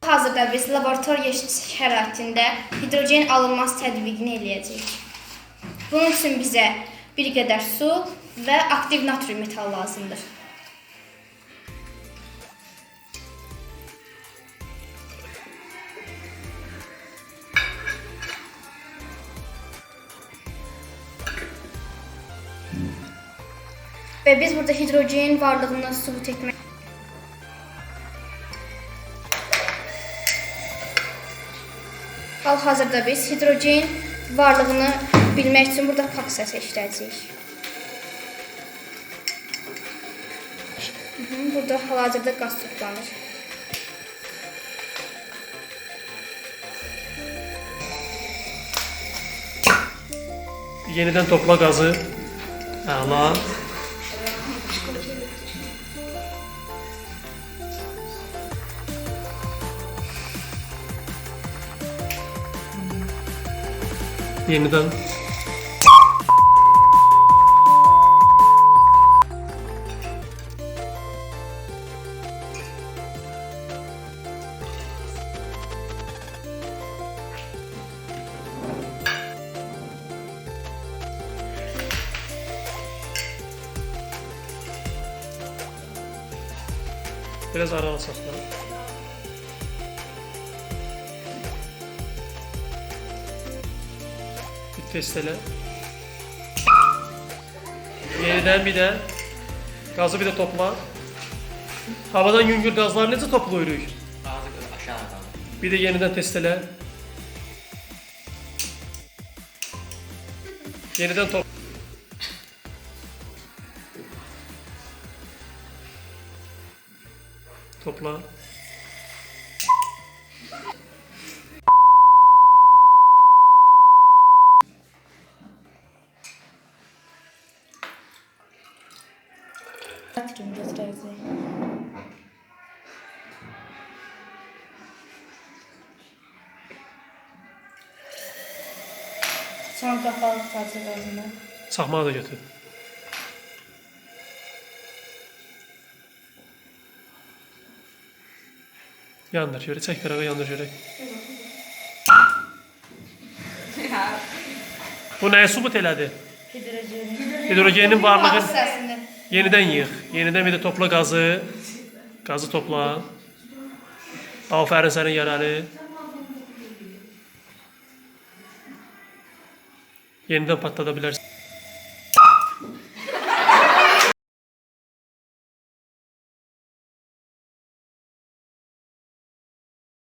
Hazırda biz laboratoriya şəraitində hidrogen alınmaz tədbiqini eləyəcəyik. Bunun üçün bizə bir qədər su və aktiv natrium metal lazımdır. Və biz burada hidrogenin varlığını sübut etmək Hal-hazırda biz hidrogen varlığını bilmək üçün burada faksiyası işlədəcəyik. Hı -hı, Burada hal-hazırda qaz toplanır. Yeniden topla gazı. Əla. Yeniden biraz arala sakla. Testele. Yeniden bir de gazı bir de topla. Havadan yüngül gazlar necə toplayırıq? Bazı aşağı. Bir de yeniden testele. Yeniden top. Topla. Natrium götürəcəyik. Sonra qapalı tutacaq özünü. Saxmağı da götür. Yandır şöyle çek karağı yandır şöyle. Bu nəyə sübut elədi? Hidrogenin. Hidrogenin varlığı. Yeniden yığ. Yeniden bir de topla gazı. Gazı topla. Aferin senin yaralı. Yeniden patlatabilirsin.